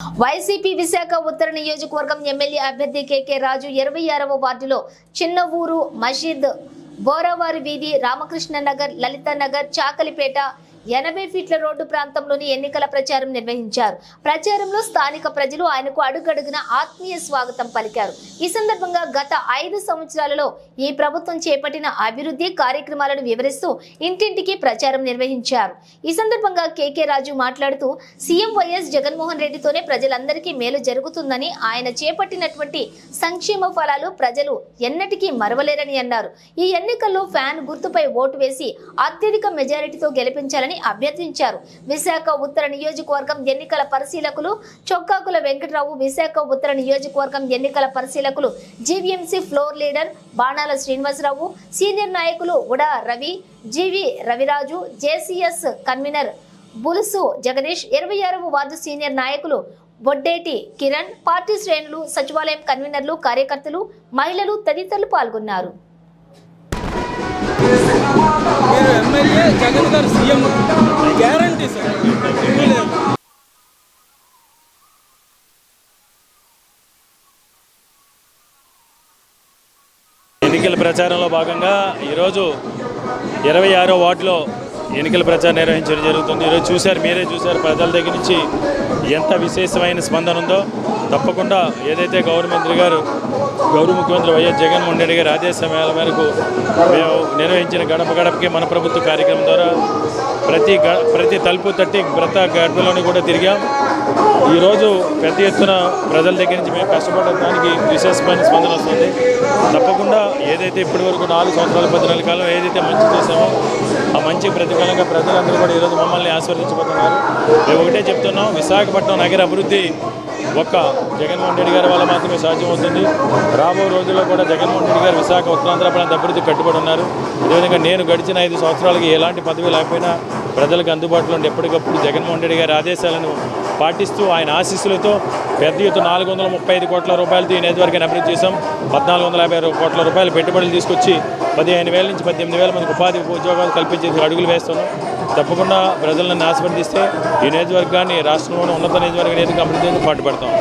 YCP Visakha ఉత్తర నియోజకవర్గం MLA అభ్యర్థి కేకే రాజు ఇరవై ఆరవ వార్డులో చిన్న ఊరు మషీద్ బోరావారి వీధి రామకృష్ణ నగర్ లలిత నగర్ చాకలిపేట ఎనభై ఫీట్ల రోడ్డు ప్రాంతంలోని ఎన్నికల ప్రచారం నిర్వహించారు. ప్రచారంలో స్థానిక ప్రజలు ఆయనకు అడుగడుగున ఆత్మీయ స్వాగతం పలికారు. ఈ సందర్భంగా గత ఐదు సంవత్సరాలలో ఈ ప్రభుత్వం చేపట్టిన అభివృద్ధి కార్యక్రమాలను వివరిస్తూ ఇంటింటికి ప్రచారం నిర్వహించారు. ఈ సందర్భంగా కేకే రాజు మాట్లాడుతూ సీఎం వైఎస్ జగన్మోహన్ రెడ్డితోనే ప్రజలందరికీ మేలు జరుగుతుందని ఆయన చేపట్టినటువంటి సంక్షేమ ఫలాలు ప్రజలు ఎన్నటికీ మరవలేరని అన్నారు. ఈ ఎన్నికల్లో ఫ్యాన్ గుర్తుపై ఓటు వేసి అత్యధిక మెజారిటీతో గెలిపించాలని అభ్యర్థించారు. విశాఖ ఉత్తర నియోజకవర్గం ఎన్నికల పరిశీలకులు చొక్కాకుల వెంకటరావు విశాఖ ఉత్తర నియోజకవర్గం ఎన్నికల పరిశీలకులు జీవీఎంసీ ఫ్లోర్ లీడర్ బాణాల శ్రీనివాసరావు సీనియర్ నాయకులు Uda Ravi GV Raviraju JCS convener Bulusu Jagadish ఇరవై ఆరవ వార్డు సీనియర్ నాయకులు బొడ్డేటి కిరణ్ పార్టీ శ్రేణులు సచివాలయం కన్వీనర్లు కార్యకర్తలు మహిళలు తదితరులు పాల్గొన్నారు. ఎమ్మెల్యే జగన్ గారు సీఎం. Guarantee sir. ఏమీ ఎన్నికల ప్రచారంలో భాగంగా ఈరోజు ఇరవై ఆరో వార్డులో ఎన్నికల ప్రచారం నిర్వహించడం జరుగుతుంది. ఈరోజు చూశారు మీరే చూశారు ప్రజల దగ్గర నుంచి ఎంత విశేషమైన స్పందన ఉందో. తప్పకుండా ఏదైతే గవర్నమెంట్ గారు గౌరవ ముఖ్యమంత్రి వైఎస్ జగన్మోహన్ రెడ్డి గారి ఆదేశాల మేరకు మేము నిర్వహించిన గడప గడపకి మన ప్రభుత్వ కార్యక్రమం ద్వారా ప్రతి గ ప్రతి తలుపు తట్టి ప్రతి గడపలోని కూడా తిరిగాం. ఈరోజు పెద్ద ఎత్తున ప్రజల దగ్గర నుంచి మేము కష్టపడ్డ దానికి విశేషమైన స్పందన వస్తుంది. తప్పకుండా ఏదైతే ఇప్పటి వరకు నాలుగు సంవత్సరాల పద్నాలుగు కాలం ఏదైతే మంచి చేసామో ఆ మంచి ప్రతిఫలంగా ప్రజలందరూ కూడా ఈరోజు మమ్మల్ని ఆశీర్వదించబోతున్నారు. మేము ఒకటే చెప్తున్నాం విశాఖపట్నం నగర అభివృద్ధి ఒక్క జగన్మోహన్ రెడ్డి గారి వల్ల మాత్రమే సాధ్యమవుతుంది. రాబో రోజుల్లో కూడా జగన్మోహన్ రెడ్డి గారు విశాఖ ఉత్తరాంధ్ర ప్రాంత అభివృద్ధి కట్టుబడి ఉన్నారు. అదేవిధంగా నేను గడిచిన ఐదు సంవత్సరాలకి ఎలాంటి పదవి లేకపోయినా ప్రజలకు అందుబాటులో ఉండి ఎప్పటికప్పుడు జగన్మోహన్ రెడ్డి గారి ఆదేశాలను పాటిస్తూ ఆయన ఆశీస్సులతో పెద్ద ఎత్తు నాలుగు వందల ముప్పై ఐదు కోట్ల రూపాయలతో ఈ నియోజకవర్గాన్ని అభివృద్ధి చేశాం. పద్నాలుగు వందల యాభై ఆరు కోట్ల రూపాయలు పెట్టుబడులు తీసుకొచ్చి పదిహేను వేల నుంచి పద్దెనిమిది వేల మందికి ఉపాధి ఉద్యోగాలు కల్పించే అడుగులు వేస్తున్నాం. తప్పకుండా ప్రజలను ఆశీర్వదిస్తే ఈ నియోజకవర్గాన్ని రాష్ట్రంలోని ఉన్నత నియోజకవర్గ నియోజక అభివృద్ధి పాటుపడతాం.